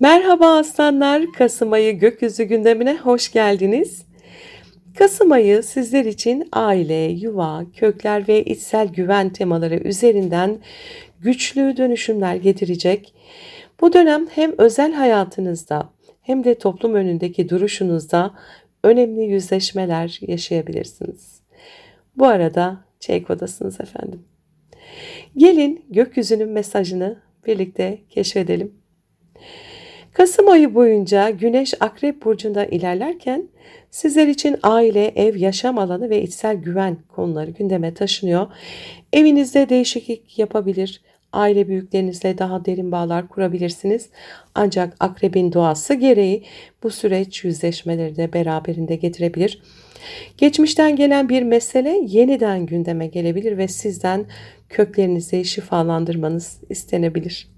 Merhaba aslanlar, Kasım ayı gökyüzü gündemine hoş geldiniz. Kasım ayı sizler için aile, yuva, kökler ve içsel güven temaları üzerinden güçlü dönüşümler getirecek. Bu dönem hem özel hayatınızda hem de toplum önündeki duruşunuzda önemli yüzleşmeler yaşayabilirsiniz. Bu arada Çeyko'dasınız efendim. Gelin gökyüzünün mesajını birlikte keşfedelim. Kasım ayı boyunca Güneş Akrep Burcu'nda ilerlerken sizler için aile, ev, yaşam alanı ve içsel güven konuları gündeme taşınıyor. Evinizde değişiklik yapabilir, aile büyüklerinizle daha derin bağlar kurabilirsiniz. Ancak akrebin doğası gereği bu süreç yüzleşmeleri de beraberinde getirebilir. Geçmişten gelen bir mesele yeniden gündeme gelebilir ve sizden köklerinizi şifalandırmanız istenebilir.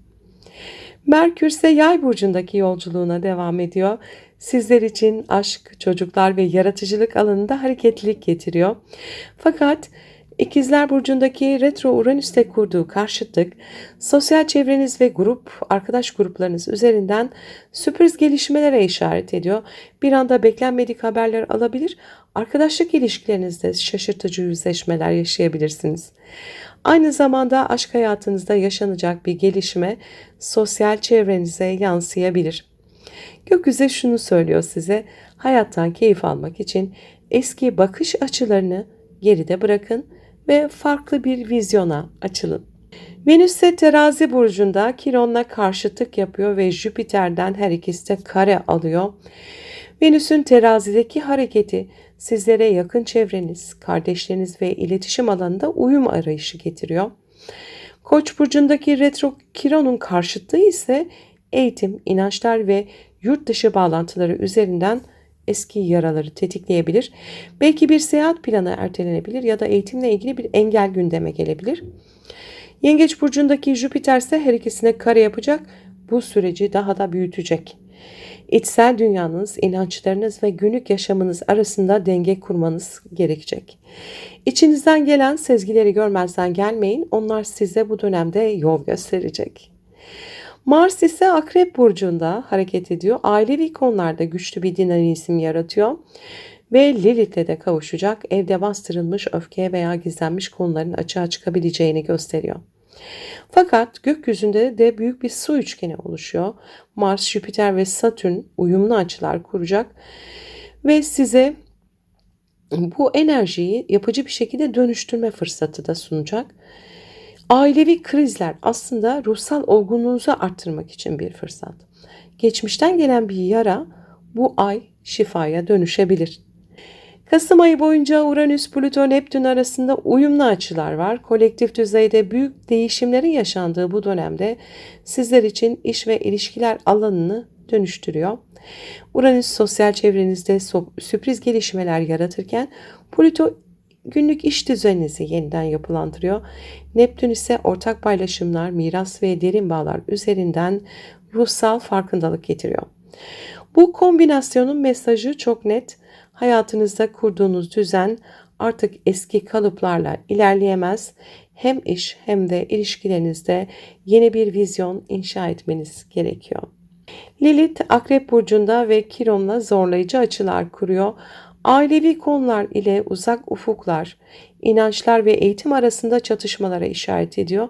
Merkür ise yay burcundaki yolculuğuna devam ediyor. Sizler için aşk, çocuklar ve yaratıcılık alanında hareketlilik getiriyor. Fakat İkizler Burcu'ndaki retro Uranüs'te kurduğu karşıtlık, sosyal çevreniz ve grup, arkadaş gruplarınız üzerinden sürpriz gelişmelere işaret ediyor. Bir anda beklenmedik haberler alabilir, arkadaşlık ilişkilerinizde şaşırtıcı yüzleşmeler yaşayabilirsiniz. Aynı zamanda aşk hayatınızda yaşanacak bir gelişme sosyal çevrenize yansıyabilir. Gökyüzü şunu söylüyor size, hayattan keyif almak için eski bakış açılarını geride bırakın ve farklı bir vizyona açılın. Venüs ise terazi burcunda Kiron'la karşıtlık yapıyor ve Jüpiter'den her ikisi de kare alıyor. Venüs'ün terazideki hareketi sizlere yakın çevreniz, kardeşleriniz ve iletişim alanında uyum arayışı getiriyor. Koç burcundaki retro Kiron'un karşıtlığı ise eğitim, inançlar ve yurt dışı bağlantıları üzerinden eski yaraları tetikleyebilir. Belki bir seyahat planı ertelenebilir ya da eğitimle ilgili bir engel gündeme gelebilir. Yengeç burcundaki Jüpiter ise her ikisine kare yapacak. Bu süreci daha da büyütecek. İçsel dünyanız, inançlarınız ve günlük yaşamınız arasında denge kurmanız gerekecek. İçinizden gelen sezgileri görmezden gelmeyin. Onlar size bu dönemde yol gösterecek. Mars ise Akrep Burcu'nda hareket ediyor. Ailevi konularda güçlü bir dinamizm yaratıyor. Ve Lilith'le de kavuşacak evde bastırılmış öfke veya gizlenmiş konuların açığa çıkabileceğini gösteriyor. Fakat gökyüzünde de büyük bir su üçgeni oluşuyor. Mars, Jüpiter ve Satürn uyumlu açılar kuracak ve size bu enerjiyi yapıcı bir şekilde dönüştürme fırsatı da sunacak. Ailevi krizler aslında ruhsal olgunluğunuzu arttırmak için bir fırsat. Geçmişten gelen bir yara bu ay şifaya dönüşebilir. Kasım ayı boyunca Uranüs, Plüto, Neptün arasında uyumlu açılar var. Kolektif düzeyde büyük değişimlerin yaşandığı bu dönemde sizler için iş ve ilişkiler alanını dönüştürüyor. Uranüs sosyal çevrenizde sürpriz gelişmeler yaratırken Plüto günlük iş düzeninizi yeniden yapılandırıyor. Neptün ise ortak paylaşımlar, miras ve derin bağlar üzerinden ruhsal farkındalık getiriyor. Bu kombinasyonun mesajı çok net. Hayatınızda kurduğunuz düzen artık eski kalıplarla ilerleyemez. Hem iş hem de ilişkilerinizde yeni bir vizyon inşa etmeniz gerekiyor. Lilith Akrep Burcu'nda ve Kiron'la zorlayıcı açılar kuruyor. Ailevi konular ile uzak ufuklar, inançlar ve eğitim arasında çatışmalara işaret ediyor.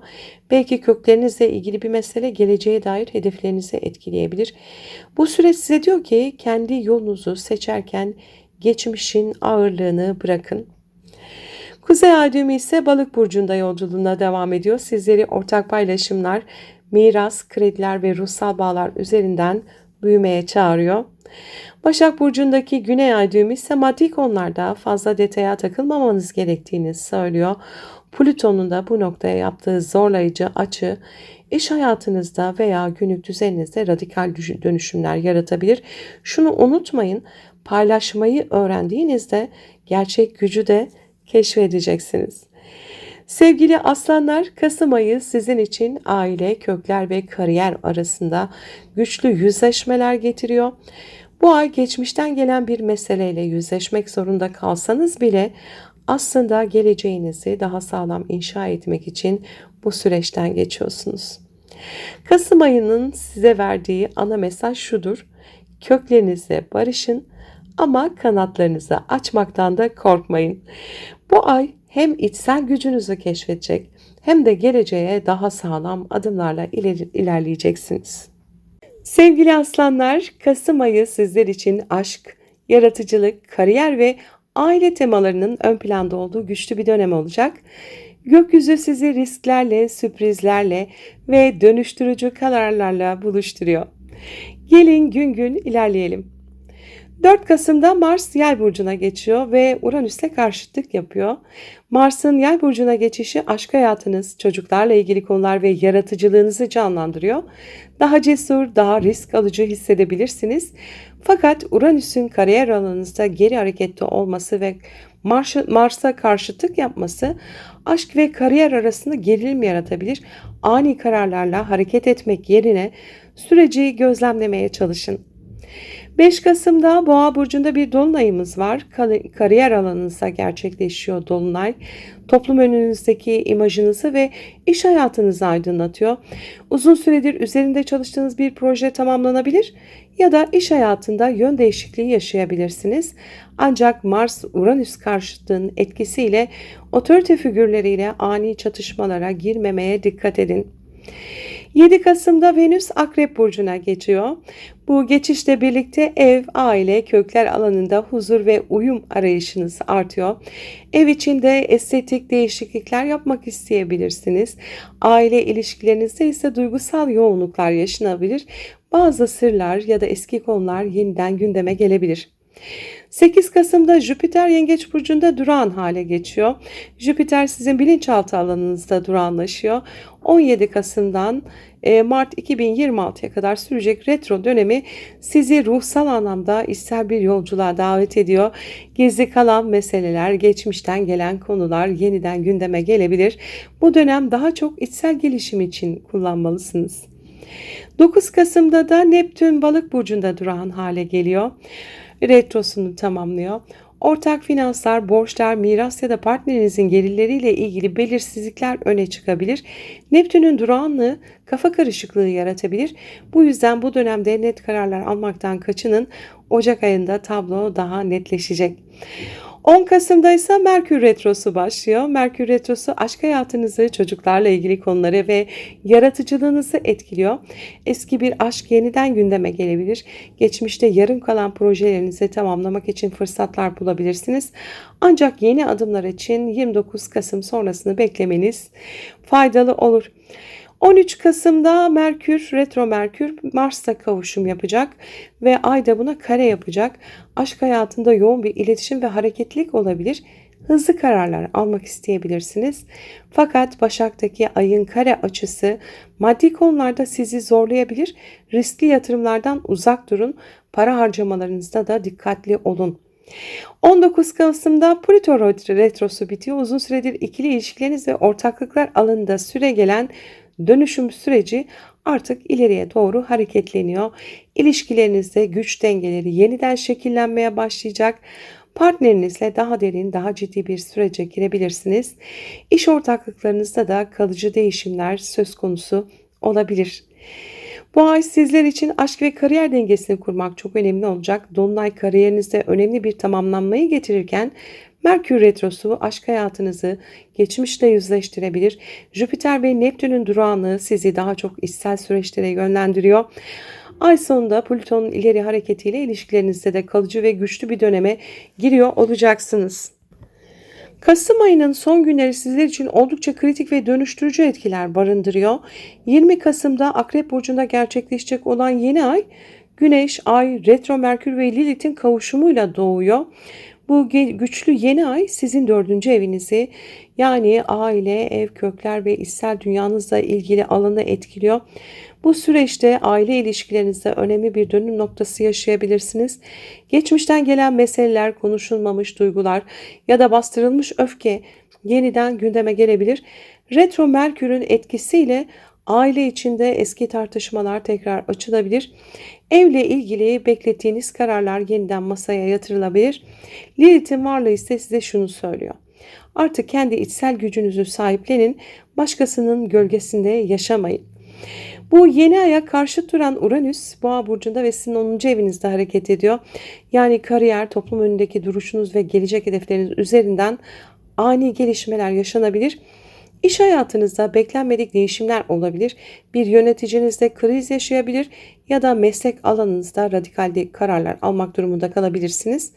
Belki köklerinizle ilgili bir mesele geleceğe dair hedeflerinizi etkileyebilir. Bu süreç size diyor ki kendi yolunuzu seçerken geçmişin ağırlığını bırakın. Kuzey ay ise balık burcunda yolculuğuna devam ediyor. Sizleri ortak paylaşımlar, miras, krediler ve ruhsal bağlar üzerinden büyümeye çağırıyor. Başak Burcu'ndaki Güney Ay düğümü ise maddi konularda fazla detaya takılmamanız gerektiğini söylüyor. Plüton'un da bu noktaya yaptığı zorlayıcı açı iş hayatınızda veya günlük düzeninizde radikal dönüşümler yaratabilir. Şunu unutmayın paylaşmayı öğrendiğinizde gerçek gücü de keşfedeceksiniz. Sevgili aslanlar, Kasım ayı sizin için aile, kökler ve kariyer arasında güçlü yüzleşmeler getiriyor. Bu ay geçmişten gelen bir meseleyle yüzleşmek zorunda kalsanız bile aslında geleceğinizi daha sağlam inşa etmek için bu süreçten geçiyorsunuz. Kasım ayının size verdiği ana mesaj şudur. Köklerinizle barışın ama kanatlarınızı açmaktan da korkmayın. Bu ay hem içsel gücünüzü keşfedecek hem de geleceğe daha sağlam adımlarla ilerleyeceksiniz. Sevgili aslanlar, Kasım ayı sizler için aşk, yaratıcılık, kariyer ve aile temalarının ön planda olduğu güçlü bir dönem olacak. Gökyüzü sizi risklerle, sürprizlerle ve dönüştürücü kararlarla buluşturuyor. Gelin gün gün ilerleyelim. 4 Kasım'da Mars Yay burcuna geçiyor ve Uranüs'le karşıtlık yapıyor. Mars'ın Yay burcuna geçişi aşk hayatınız, çocuklarla ilgili konular ve yaratıcılığınızı canlandırıyor. Daha cesur, daha risk alıcı hissedebilirsiniz. Fakat Uranüs'ün kariyer alanınızda geri hareketli olması ve Mars'a karşıtlık yapması aşk ve kariyer arasında gerilim yaratabilir. Ani kararlarla hareket etmek yerine süreci gözlemlemeye çalışın. 5 Kasım'da Boğa burcunda bir dolunayımız var. Kariyer alanınızda gerçekleşiyor dolunay. Toplum önünüzdeki imajınızı ve iş hayatınızı aydınlatıyor. Uzun süredir üzerinde çalıştığınız bir proje tamamlanabilir ya da iş hayatında yön değişikliği yaşayabilirsiniz. Ancak Mars-Uranüs karşıtlığının etkisiyle otorite figürleriyle ani çatışmalara girmemeye dikkat edin. 7 Kasım'da Venüs Akrep Burcu'na geçiyor. Bu geçişle birlikte ev, aile, kökler alanında huzur ve uyum arayışınız artıyor. Ev içinde estetik değişiklikler yapmak isteyebilirsiniz. Aile ilişkilerinizde ise duygusal yoğunluklar yaşanabilir. Bazı sırlar ya da eski konular yeniden gündeme gelebilir. 8 Kasım'da Jüpiter Yengeç Burcu'nda durağan hale geçiyor. Jüpiter sizin bilinçaltı alanınızda durağanlaşıyor. 17 Kasım'dan e, Mart 2026'ya kadar sürecek retro dönemi sizi ruhsal anlamda içsel bir yolculuğa davet ediyor. Gizli kalan meseleler, geçmişten gelen konular yeniden gündeme gelebilir. Bu dönem daha çok içsel gelişim için kullanmalısınız. 9 Kasım'da da Neptün balık burcunda duran hale geliyor retrosunu tamamlıyor. Ortak finanslar, borçlar, miras ya da partnerinizin gelirleriyle ilgili belirsizlikler öne çıkabilir. Neptün'ün durağanlığı kafa karışıklığı yaratabilir. Bu yüzden bu dönemde net kararlar almaktan kaçının. Ocak ayında tablo daha netleşecek. 10 Kasım'da ise Merkür Retrosu başlıyor. Merkür Retrosu aşk hayatınızı, çocuklarla ilgili konuları ve yaratıcılığınızı etkiliyor. Eski bir aşk yeniden gündeme gelebilir. Geçmişte yarım kalan projelerinizi tamamlamak için fırsatlar bulabilirsiniz. Ancak yeni adımlar için 29 Kasım sonrasını beklemeniz faydalı olur. 13 Kasım'da Merkür, retro Merkür Mars'ta kavuşum yapacak ve Ay da buna kare yapacak. Aşk hayatında yoğun bir iletişim ve hareketlilik olabilir. Hızlı kararlar almak isteyebilirsiniz. Fakat Başak'taki ayın kare açısı maddi konularda sizi zorlayabilir. Riskli yatırımlardan uzak durun. Para harcamalarınızda da dikkatli olun. 19 Kasım'da Plüto retrosu bitiyor. Uzun süredir ikili ilişkileriniz ve ortaklıklar alanında süre gelen dönüşüm süreci artık ileriye doğru hareketleniyor. İlişkilerinizde güç dengeleri yeniden şekillenmeye başlayacak. Partnerinizle daha derin, daha ciddi bir sürece girebilirsiniz. İş ortaklıklarınızda da kalıcı değişimler söz konusu olabilir. Bu ay sizler için aşk ve kariyer dengesini kurmak çok önemli olacak. Dolunay kariyerinizde önemli bir tamamlanmayı getirirken Merkür Retrosu aşk hayatınızı geçmişle yüzleştirebilir. Jüpiter ve Neptün'ün durağanlığı sizi daha çok içsel süreçlere yönlendiriyor. Ay sonunda Plüton'un ileri hareketiyle ilişkilerinizde de kalıcı ve güçlü bir döneme giriyor olacaksınız. Kasım ayının son günleri sizler için oldukça kritik ve dönüştürücü etkiler barındırıyor. 20 Kasım'da Akrep Burcu'nda gerçekleşecek olan yeni ay Güneş, Ay, Retro Merkür ve Lilith'in kavuşumuyla doğuyor. Bu güçlü yeni ay sizin dördüncü evinizi yani aile, ev, kökler ve içsel dünyanızla ilgili alanı etkiliyor. Bu süreçte aile ilişkilerinizde önemli bir dönüm noktası yaşayabilirsiniz. Geçmişten gelen meseleler, konuşulmamış duygular ya da bastırılmış öfke yeniden gündeme gelebilir. Retro Merkür'ün etkisiyle aile içinde eski tartışmalar tekrar açılabilir. Evle ilgili beklettiğiniz kararlar yeniden masaya yatırılabilir. Lilith'in varlığı ise size şunu söylüyor. Artık kendi içsel gücünüzü sahiplenin, başkasının gölgesinde yaşamayın. Bu yeni aya karşı duran Uranüs Boğa burcunda ve sizin 10. evinizde hareket ediyor. Yani kariyer, toplum önündeki duruşunuz ve gelecek hedefleriniz üzerinden ani gelişmeler yaşanabilir. İş hayatınızda beklenmedik değişimler olabilir. Bir yöneticinizde kriz yaşayabilir ya da meslek alanınızda radikal kararlar almak durumunda kalabilirsiniz.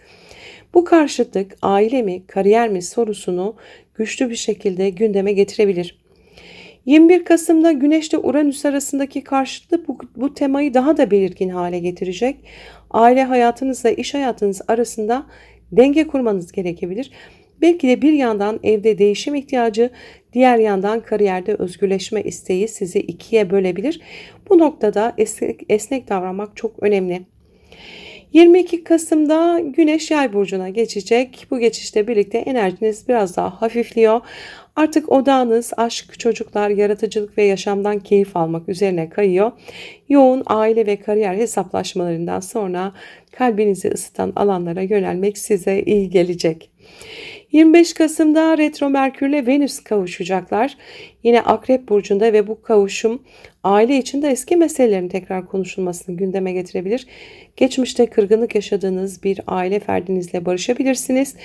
Bu karşıtlık aile mi, kariyer mi sorusunu güçlü bir şekilde gündeme getirebilir. 21 Kasım'da Güneş ile Uranüs arasındaki karşıtlık bu, bu temayı daha da belirgin hale getirecek. Aile hayatınızla iş hayatınız arasında denge kurmanız gerekebilir. Belki de bir yandan evde değişim ihtiyacı, diğer yandan kariyerde özgürleşme isteği sizi ikiye bölebilir. Bu noktada esnek, esnek davranmak çok önemli. 22 Kasım'da Güneş Yay burcuna geçecek. Bu geçişte birlikte enerjiniz biraz daha hafifliyor. Artık odağınız aşk, çocuklar, yaratıcılık ve yaşamdan keyif almak üzerine kayıyor. Yoğun aile ve kariyer hesaplaşmalarından sonra kalbinizi ısıtan alanlara yönelmek size iyi gelecek. 25 Kasım'da Retro Merkür ile Venüs kavuşacaklar. Yine Akrep Burcu'nda ve bu kavuşum aile içinde eski meselelerin tekrar konuşulmasını gündeme getirebilir. Geçmişte kırgınlık yaşadığınız bir aile ferdinizle barışabilirsiniz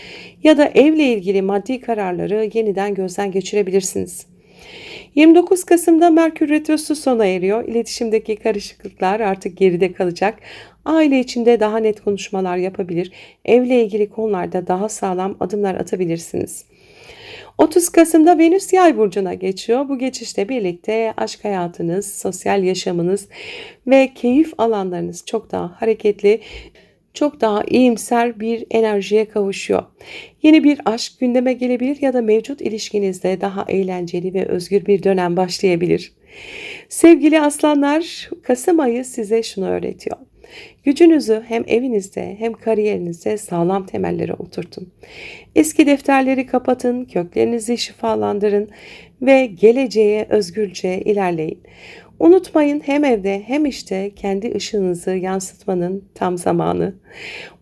ya da evle ilgili maddi kararları yeniden gözden geçirebilirsiniz. 29 Kasım'da Merkür Retrosu sona eriyor. İletişimdeki karışıklıklar artık geride kalacak. Aile içinde daha net konuşmalar yapabilir. Evle ilgili konularda daha sağlam adımlar atabilirsiniz. 30 Kasım'da Venüs Yay burcuna geçiyor. Bu geçişte birlikte aşk hayatınız, sosyal yaşamınız ve keyif alanlarınız çok daha hareketli, çok daha iyimser bir enerjiye kavuşuyor. Yeni bir aşk gündeme gelebilir ya da mevcut ilişkinizde daha eğlenceli ve özgür bir dönem başlayabilir. Sevgili aslanlar, Kasım ayı size şunu öğretiyor. Gücünüzü hem evinizde hem kariyerinizde sağlam temellere oturtun. Eski defterleri kapatın, köklerinizi şifalandırın ve geleceğe özgürce ilerleyin. Unutmayın hem evde hem işte kendi ışığınızı yansıtmanın tam zamanı.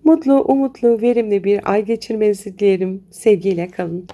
Mutlu, umutlu, verimli bir ay geçirmenizi dilerim. Sevgiyle kalın.